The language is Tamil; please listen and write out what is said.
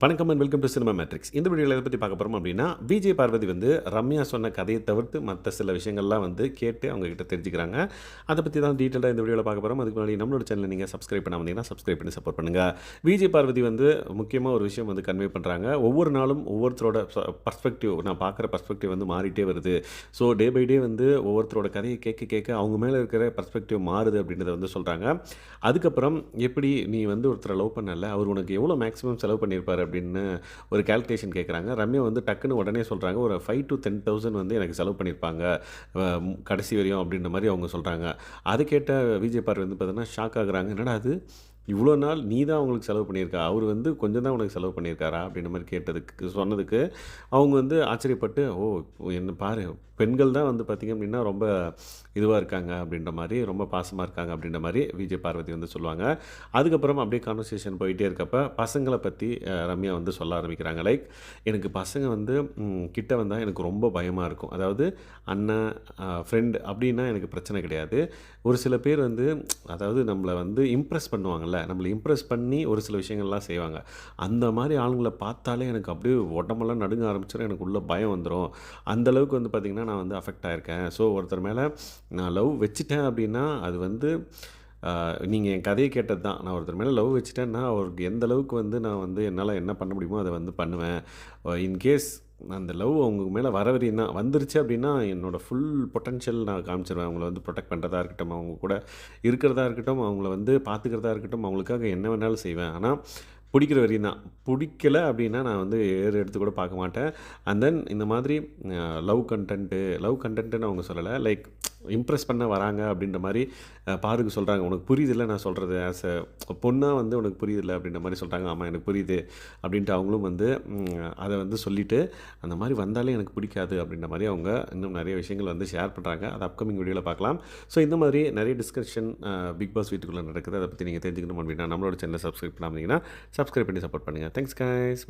வணக்கம் and welcome to cinema matrix இந்த வீடியோவில் எதை பற்றி பார்க்க போகிறோம் அப்படின்னா விஜய் பார்வதி வந்து ரம்யா சொன்ன கதையை தவிர்த்து மற்ற சில விஷயங்கள்லாம் வந்து கேட்டு அவங்க கிட்ட தெரிஞ்சுக்கிறாங்க. அதை பற்றி தான் டீட்டெயிலாக இந்த வீடியோவில் பார்க்க போகிறோம் அதுக்கு முன்னாடி நம்மளோட சேனலை நீங்கள் சப்ஸ்கிரைப் பண்ண வந்தீங்கன்னா சப்ஸ்கிரைப் பண்ணி சப்போர்ட் பண்ணுங்கள் விஜய் பார்வதி வந்து முக்கியமாக ஒரு விஷயம் வந்து கன்வே பண்ணுறாங்க ஒவ்வொரு நாளும் ஒவ்வொருத்தரோட பர்ஸ்பெக்டிவ் நான் பார்க்குற பர்ஸ்பெக்டிவ் வந்து மாறிட்டே வருது. ஸோ டே பை டே வந்து ஒவ்வொருத்தரோட கதையை கேட்க கேட்க அவங்க மேலே இருக்கிற பர்ஸ்பெக்டிவ் மாறுது அப்படின்றத வந்து சொல்கிறாங்க அதுக்கப்புறம் எப்படி நீ வந்து ஒருத்தரை லவ் பண்ணலை அவர் உனக்கு எவ்வளோ மேக்ஸிமம் செலவு பண்ணியிருப்பார் அப்படின்னு ஒரு கால்குலேஷன் கேட்குறாங்க ரம்யா வந்து டக்குன்னு உடனே சொல்கிறாங்க ஒரு ஃபைவ் டு டென் தௌசண்ட் வந்து எனக்கு செலவு பண்ணியிருப்பாங்க கடைசி வரையும் அப்படின்ற மாதிரி அவங்க சொல்கிறாங்க அதை கேட்ட விஜய் பார்வை வந்து பார்த்தீங்கன்னா ஷாக் ஆகுறாங்க. என்னடா அது இவ்வளோ நாள் நீ தான் அவங்களுக்கு செலவு பண்ணியிருக்கா? அவர் வந்து கொஞ்சம் தான் உனக்கு செலவு பண்ணியிருக்காரா? அப்படின்ற மாதிரி கேட்டதுக்கு சொன்னதுக்கு அவங்க வந்து ஆச்சரியப்பட்டு ஓ என்ன பாரு பெண்கள் தான் வந்து பார்த்திங்க அப்படின்னா ரொம்ப இதுவாக இருக்காங்க. அப்படின்ற மாதிரி ரொம்ப பாசமாக இருக்காங்க அப்படின்ற மாதிரி விஜய் பார்வதி வந்து சொல்லுவாங்க. அதுக்கப்புறம் அப்படியே கான்வர்சேஷன் போயிட்டே இருக்கப்ப பசங்களை பற்றி ரம்யா வந்து சொல்ல ஆரம்பிக்கிறாங்க. லைக் எனக்கு பசங்க வந்து கிட்ட வந்தால் எனக்கு ரொம்ப பயமாக இருக்கும். அதாவது அண்ணன் ஃப்ரெண்ட் அப்படின்னா எனக்கு பிரச்சனை கிடையாது. ஒரு சில பேர் வந்து அதாவது நம்மளை வந்து இம்ப்ரெஸ் பண்ணுவாங்கல்ல நம்மளை இம்ப்ரெஸ் பண்ணி ஒரு சில விஷயங்கள்லாம் செய்வாங்க. அந்த மாதிரி ஆளுங்களை பார்த்தாலே எனக்கு அப்படியே உடம்பெல்லாம் நடுங்க ஆரம்பிச்சிடும் எனக்கு உள்ள பயம் வந்துடும் அந்த அளவுக்கு வந்து பார்த்திங்கன்னா நான் வந்து அஃபெக்ட் ஆகிருக்கேன் ஸோ ஒருத்தர் மேலே நான் லவ் வச்சுட்டேன் அப்படின்னா அது வந்து நீங்கள் என் கதையை கேட்டது தான். நான் ஒருத்தர் மேலே லவ் வச்சுட்டேன்னா அவருக்கு எந்த அளவுக்கு வந்து நான் வந்து என்னால் என்ன பண்ண முடியுமோ அதை வந்து பண்ணுவேன். இன்கேஸ் அந்த லவ் அவங்க மேலே வர வரையும் தான் வந்துருச்சு அப்படின்னா என்னோடய ஃபுல் பொட்டன்ஷியல் நான் காமிச்சிருவேன். அவங்கள வந்து ப்ரொடெக்ட் பண்ணுறதா இருக்கட்டும் அவங்க கூட இருக்கிறதா இருக்கட்டும் அவங்கள வந்து பார்த்துக்கிறதா இருக்கட்டும் அவங்களுக்காக என்ன வேணாலும் செய்வேன். ஆனால் பிடிக்கிற வரையும் தான். பிடிக்கல அப்படின்னா நான் வந்து ஏறு எடுத்து கூட பார்க்க மாட்டேன். அண்ட் தென் இந்த மாதிரி லவ் கண்டென்ட்டு லவ் கண்டென்ட்டுன்னு அவங்க சொல்லலை. லைக் இம்ப்ரெஸ் பண்ண வராங்க அப்படின்ற மாதிரி பாருக்கு சொல்கிறாங்க உனக்கு புரியுதில்ல நான் சொல்கிறது ஆஸ் அ பொண்ணாக வந்து உனக்கு புரியுதில்ல அப்படின்ற மாதிரி சொல்கிறாங்க ஆமாம் எனக்கு புரியுது அப்படின்ட்டு அவங்களும் வந்து அதை வந்து சொல்லிவிட்டு அந்த மாதிரி வந்தாலே எனக்கு பிடிக்காது அப்படின்ற மாதிரி அவங்க இன்னும் நிறைய விஷயங்கள் வந்து ஷேர் பண்ணுறாங்க அது அப்கமிங் வீடியோவில் பார்க்கலாம். ஸோ இந்த மாதிரி நிறைய டிஸ்கஷன் பிக் பாஸ் வீட்டுக்குள்ளே நடக்குது. அதை பற்றி நீங்கள் தெரிஞ்சுக்கணும் அப்படின்னா நம்மளோட சேனலை சப்ஸ்கிரைப் பண்ணாமல் சப்ஸ்கிரைப் பண்ணி சப்போர்ட் பண்ணுங்கள் தேங்க்ஸ் கைஸ்